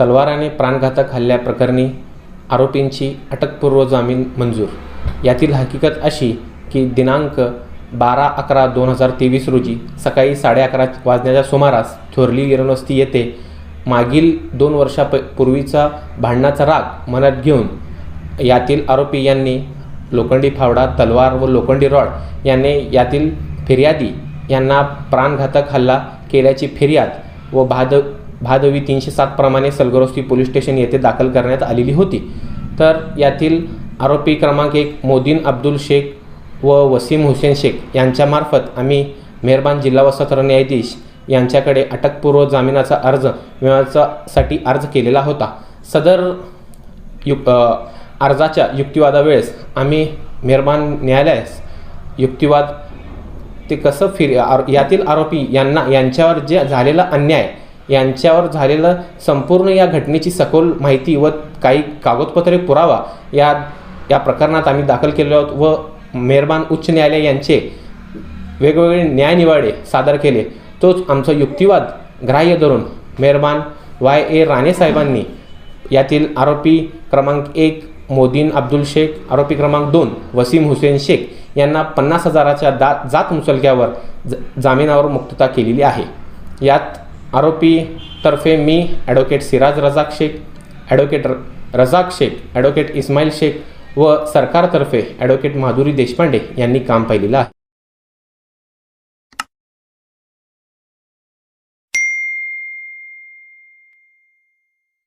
तलवाराने प्राणघातक हल्ल्याप्रकरणी आरोपींची अटकपूर्व जामीन मंजूर. यातील हकीकत अशी की दिनांक बारा अकरा दोन हजार तेवीस रोजी सकाळी साडे अकरा वाजण्याच्या सुमारास थोरली गिरणवस्ती येथे मागील दोन वर्षाप पूर्वीचा भांडणाचा राग मनात घेऊन यातील आरोपी यांनी लोखंडी फावडा तलवार व लोखंडी रॉड यांनी यातील फिर्यादी यांना प्राणघातक हल्ला केल्याची फिर्याद व भाद भादवी तीनशे सातप्रमाणे सलगरोस्ती पोलीस स्टेशन येथे दाखल करण्यात आलेली होती. तर यातील आरोपी क्रमांक एक मोदीन अब्दुल शेख व वसीम हुसेन शेख यांच्यामार्फत आम्ही मेहरबान जिल्हा व सत्र न्यायाधीश यांच्याकडे अटकपूर्व जामिनाचा अर्ज मिळवण्यासाठी अर्ज केलेला होता. सदर युक अर्जाच्या युक्तिवादावेळेस आम्ही मेहरबान न्यायालयास युक्तिवाद ते कसं फिर आर यातील आरोपी यांना यांच्यावर जे झालेला अन्याय यांच्यावर झालेलं संपूर्ण या घटनेची सखोल माहिती व काही कागदपत्रे पुरावा या या प्रकरणात आम्ही दाखल केले आहोत व मेहरबान उच्च न्यायालय यांचे वेगवेगळे न्यायनिवाडे सादर केले. तोच आमचा युक्तिवाद ग्राह्य धरून मेहरबान वाय ए राणे साहेबांनी यातील आरोपी क्रमांक एक मोदीन अब्दुल शेख आरोपी क्रमांक दोन वसीम हुसेन शेख यांना पन्नास हजाराच्या दा जात मुचलक्यावर ज जामिनावर मुक्तता केलेली आहे. यात आरोपीतर्फे मी ॲडव्होकेट सिराज रजाक शेख ॲडव्होकेट र रजाक शेख ॲडव्होकेट इस्माईल शेख व सरकारतर्फे ॲडव्होकेट माधुरी देशपांडे यांनी काम पाहिलेलं आहे.